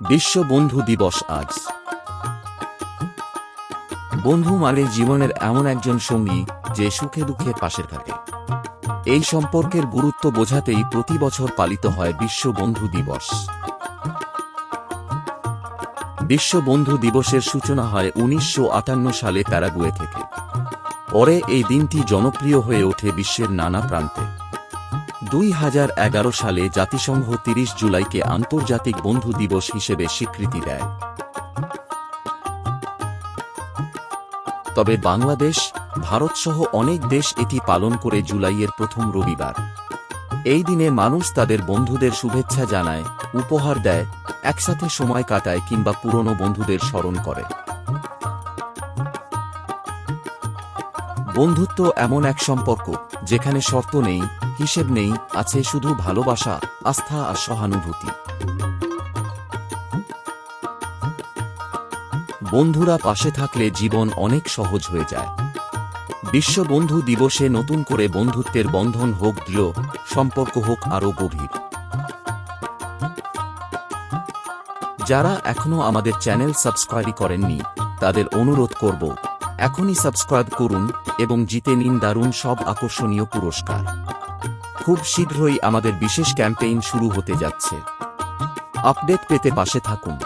বিশ্ব বন্ধু দিবস আজ। বন্ধু মানে জীবনের এমন একজন সঙ্গী যে সুখে দুঃখে পাশের থাকে। এই সম্পর্কের গুরুত্ব বোঝাতেই প্রতি বছর পালিত হয় বিশ্ব বন্ধু দিবস। বিশ্ব বন্ধু দিবসের সূচনা হয় উনিশশো আটান্ন সালে প্যারাগুয়ে থেকে। পরে এই দিনটি জনপ্রিয় হয়ে ওঠে বিশ্বের নানা প্রান্তে। দুই হাজার এগারো সালে জাতিসংঘ তিরিশ জুলাইকে আন্তর্জাতিক বন্ধু দিবস হিসেবে স্বীকৃতি দেয়। তবে বাংলাদেশ ভারতসহ অনেক দেশ এটি পালন করে জুলাইয়ের প্রথম রবিবার। এই দিনে মানুষ তাদের বন্ধুদের শুভেচ্ছা জানায়, উপহার দেয়, একসাথে সময় কাটায় কিংবা পুরনো বন্ধুদের স্মরণ করে। বন্ধুত্ব এমন এক সম্পর্ক, যেখানে শর্ত নেই হিসেব নেই, আছে শুধু ভালোবাসা, আস্থা আর সহানুভূতি। বন্ধুরা পাশে থাকলে জীবন অনেক সহজ হয়ে যায়। বিশ্ব বন্ধু দিবসে নতুন করে বন্ধুত্বের বন্ধন হোক দৃঢ়, সম্পর্ক হোক আরও গভীর। যারা এখনও আমাদের চ্যানেল সাবস্ক্রাইব করেননি, তাদের অনুরোধ করব, এখনই সাবস্ক্রাইব করুন এবং জিতে নিন দারুণ সব আকর্ষণীয় পুরস্কার। খুব শীঘ্রই আমাদের বিশেষ ক্যাম্পেইন শুরু হতে যাচ্ছে। আপডেট পেতে পাশে থাকুন।